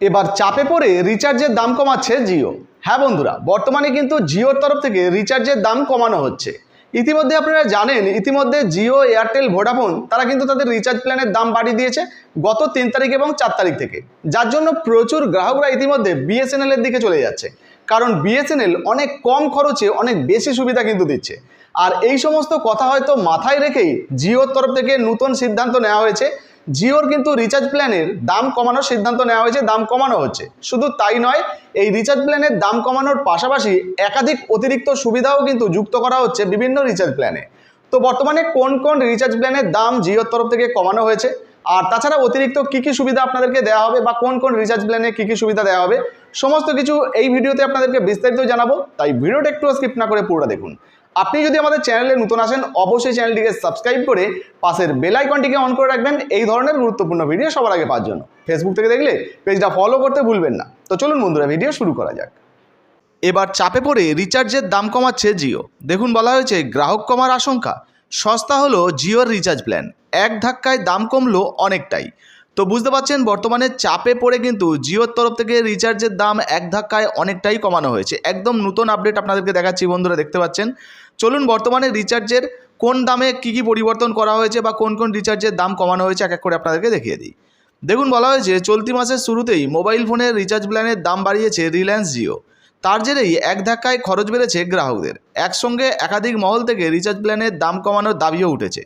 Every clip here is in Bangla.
এবার চাপে পড়ে রিচার্জের দাম কমাচ্ছে জিও। হ্যাঁ বন্ধুরা, বর্তমানে কিন্তু জিওর তরফ থেকে রিচার্জের দাম কমানো হচ্ছে। ইতিমধ্যে আপনারা জানেন, ইতিমধ্যে জিও, এয়ারটেল, ভোডাফোন, তারা কিন্তু তাদের রিচার্জ প্ল্যানের দাম বাড়িয়ে দিয়েছে গত তিন তারিখ এবং চার তারিখ থেকে। যার জন্য প্রচুর গ্রাহকরা ইতিমধ্যে বিএসএনএল এর দিকে চলে যাচ্ছে। কারণ বিএসএনএল অনেক কম খরচে অনেক বেশি সুবিধা কিন্তু দিচ্ছে। আর এই সমস্ত কথা হয়তো মাথায় রেখেই জিওর তরফ থেকে নতুন সিদ্ধান্ত নেওয়া হয়েছে। জিওর কিন্তু রিচার্জ প্ল্যানের দাম কমানোর সিদ্ধান্ত নেওয়া হয়েছে, দাম কমানো হচ্ছে। শুধু তাই নয়, এই রিচার্জ প্ল্যানের দাম কমানোর পাশাপাশি একাধিক অতিরিক্ত সুবিধাও কিন্তু যুক্ত করা হচ্ছে বিভিন্ন রিচার্জ প্ল্যানে তো বর্তমানে কোন কোন রিচার্জ প্ল্যানের দাম জিওর তরফ থেকে কমানো হয়েছে? আর তাছাড়া অতিরিক্ত কী কী সুবিধা আপনাদেরকে দেওয়া হবে বা কোন কোন রিচার্জ প্ল্যানে কী কী সুবিধা দেওয়া হবে, সমস্ত কিছু এই ভিডিওতে আপনাদেরকে বিস্তারিত জানাব। তাই ভিডিওটা একটু স্কিপ না করে পুরোটা দেখুন। আপনি যদি আমাদের চ্যানেলে নতুন আসেন, অবশ্যই চ্যানেলটিকে সাবস্ক্রাইব করে পাশের বেল আইকনটিকে অন করে রাখবেন এই ধরনের গুরুত্বপূর্ণ ভিডিও সবার আগে পাওয়ার জন্য। ফেসবুক থেকে দেখলে পেজটা ফলো করতে ভুলবেন না। তো চলুন বন্ধুরা, ভিডিও শুরু করা যাক। এবার চাপে পড়ে রিচার্জের দাম কমাচ্ছে জিও। দেখুন, বলা হয়েছে গ্রাহক কমার আশঙ্কা। সস্তা হলো জিওর রিচার্জ প্ল্যান। এক ধাক্কায় দাম কমলো অনেকটাই। তো বুঝতে পারছেন, বর্তমানে চাপে পড়ে কিন্তু জিওর তরফ থেকে রিচার্জের দাম এক ধাক্কায় অনেকটাই কমানো হয়েছে। একদম নতুন আপডেট আপনাদেরকে দেখাচ্ছি বন্ধুরা, দেখতে পাচ্ছেন। চলুন বর্তমানে রিচার্জের কোন দামে কী কী পরিবর্তন করা হয়েছে বা কোন কোন রিচার্জের দাম কমানো হয়েছে, এক এক করে আপনাদেরকে দেখিয়ে দিই। দেখুন, বলা হয়েছে চলতি মাসের শুরুতেই মোবাইল ফোনের রিচার্জ প্ল্যানের দাম বাড়িয়েছে রিলায়েন্স জিও। তার জেরেই এক ধাক্কায় খরচ বেড়েছে গ্রাহকদের। একসঙ্গে একাধিক মহল থেকে রিচার্জ প্ল্যানের দাম কমানোর দাবিও উঠেছে।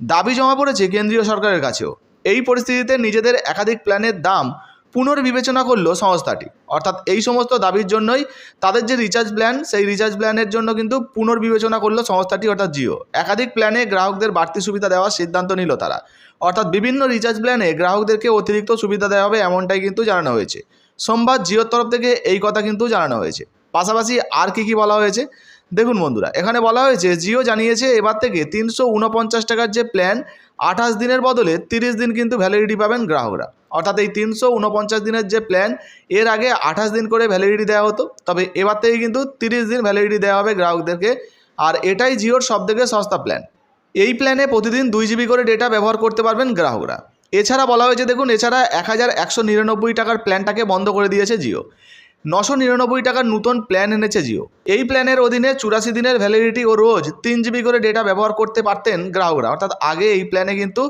দাবি জমা পড়েছে কেন্দ্রীয় সরকারের কাছেও। এই পরিস্থিতিতে নিজেদের একাধিক প্ল্যানের দাম পুনর্বিবেচনা করল সংস্থাটি। অর্থাৎ এই সমস্ত দাবির জন্যই তাদের যে রিচার্জ প্ল্যান সেই রিচার্জ প্ল্যানের জন্য কিন্তু পুনর্বিবেচনা করল সংস্থাটি, অর্থাৎ জিও। একাধিক প্ল্যানে গ্রাহকদের বাড়তি সুবিধা দেওয়ার সিদ্ধান্ত নিল তারা। অর্থাৎ বিভিন্ন রিচার্জ প্ল্যানে গ্রাহকদেরকে অতিরিক্ত সুবিধা দেওয়া হবে এমনটাই কিন্তু জানানো হয়েছে। সোমবার জিওর তরফ থেকে এই কথা কিন্তু জানানো হয়েছে। পাশাপাশি আর কি কি বলা হয়েছে? দেখুন বন্ধুরা, এখানে বলা হয়েছে, জিও জানিয়েছে এবার থেকে তিনশো উনপঞ্চাশ টাকার যে প্ল্যান আঠাশ দিনের বদলে তিরিশ দিন কিন্তু ভ্যালিডিটি পাবেন গ্রাহকরা। অর্থাৎ এই তিনশো উনপঞ্চাশ দিনের যে প্ল্যান এর আগে আঠাশ দিন করে ভ্যালিডিটি দেওয়া হতো, তবে এবার থেকে কিন্তু তিরিশ দিন ভ্যালিডিটি দেওয়া হবে গ্রাহকদেরকে, আর এটাই জিওর সবথেকে সস্তা প্ল্যান এই প্ল্যানে প্রতিদিন দুই জিবি করে ডেটা ব্যবহার করতে পারবেন গ্রাহকরা। এছাড়া বলা হয়েছে, দেখুন, এছাড়া এক হাজার একশো নিরানব্বই টাকার প্ল্যানটাকে বন্ধ করে দিয়েছে জিও। নশো নিরানব্বই টাকার নতুন প্ল্যান এনেছে জিও। এই প্ল্যানের অধীনে চুরাশি দিনের ভ্যালিডিটি ও রোজ তিন জিবি করে ডেটা ব্যবহার করতে পারতেন গ্রাহকরা। অর্থাৎ আগে এই প্ল্যানে কিন্তু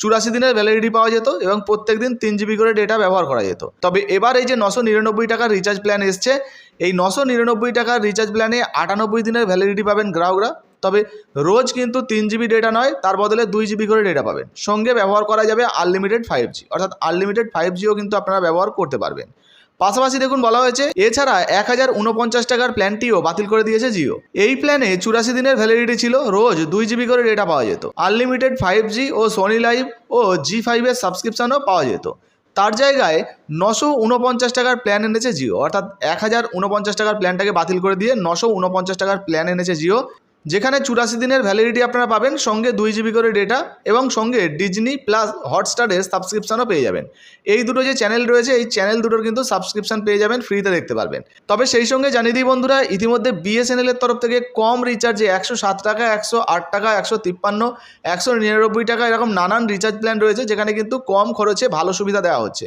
চুরাশি দিনের ভ্যালিডিটি পাওয়া যেত এবং প্রত্যেক দিন তিন জিবি করে ডেটা ব্যবহার করা যেত। তবে এবার এই যে নশো নিরানব্বই টাকার রিচার্জ প্ল্যান এসছে, এই নশো নিরানব্বই টাকার রিচার্জ প্ল্যানে আটানব্বই দিনের ভ্যালিডিটি পাবেন গ্রাহকরা। তবে রোজ কিন্তু তিন জিবি ডেটা নয়, তার বদলে দুই জিবি করে ডেটা পাবেন। সঙ্গে ব্যবহার করা যাবে আনলিমিটেড ফাইভ জি অর্থাৎ আনলিমিটেড ফাইভ জিও কিন্তু আপনারা ব্যবহার করতে পারবেন। পাশাপাশি দেখুন বলা হয়েছে, এছাড়া এক হাজার উনপঞ্চাশ টাকার প্ল্যানটিও বাতিল করে দিয়েছে জিও। এই প্ল্যানে চুরাশি দিনের ভ্যালিডিটি ছিল, রোজ দুই জিবি করে ডেটা পাওয়া যেত। আনলিমিটেড ফাইভ জি ও সোনি লাইভ ও জি ফাইভের সাবস্ক্রিপশনও পাওয়া যেত। তার জায়গায় নশো উনপঞ্চাশ টাকার প্ল্যান এনেছে জিও। অর্থাৎ এক হাজার উনপঞ্চাশ টাকার প্ল্যানটাকে বাতিল করে দিয়ে নশো উনপঞ্চাশ টাকার প্ল্যান এনেছে জিও। যেখানে চুরাশি দিনের ভ্যালিডিটি আপনারা পাবেন, সঙ্গে দুই জিবি করে ডেটা এবং সঙ্গে ডিজনি প্লাস হটস্টারের সাবস্ক্রিপশনও পেয়ে যাবেন। এই দুটো যে চ্যানেল রয়েছে, এই চ্যানেল দুটোর কিন্তু সাবস্ক্রিপশন পেয়ে যাবেন ফ্রিতে দেখতে পারবেন। তবে সেই সঙ্গে জানিয়ে দিই বন্ধুরা, ইতিমধ্যে বিএসএনএল এর তরফ থেকে কম রিচার্জে একশো সাত টাকা, একশো আট টাকা, একশো তিপ্পান্ন, একশো নিরানব্বই টাকা এরকম নানান রিচার্জ প্ল্যান রয়েছে, যেখানে কিন্তু কম খরচে ভালো সুবিধা দেওয়া হচ্ছে।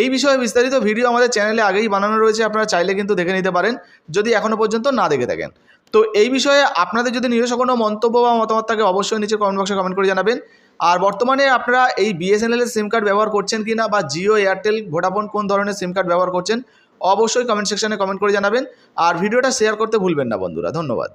এই বিষয়ে বিস্তারিত ভিডিও আমাদের চ্যানেলে আগেই বানানো রয়েছে, আপনারা চাইলে কিন্তু দেখে নিতে পারেন, যদি এখনও পর্যন্ত না দেখে থাকেন। তো এই বিষয়ে আপনাদের যদি নিজস্ব কোনো মন্তব্য বা মতামত থাকে, অবশ্যই নিচে কমেন্ট বক্সে কমেন্ট করে জানাবেন। আর বর্তমানে আপনারা এই বিএসএনএল এর সিম কার্ড ব্যবহার করছেন কি না বা জিও এয়ারটেল ভোডাফোন কোন ধরনের সিম কার্ড ব্যবহার করছেন, অবশ্যই কমেন্ট সেকশানে কমেন্ট করে জানাবেন। আর ভিডিওটা শেয়ার করতে ভুলবেন না বন্ধুরা, ধন্যবাদ।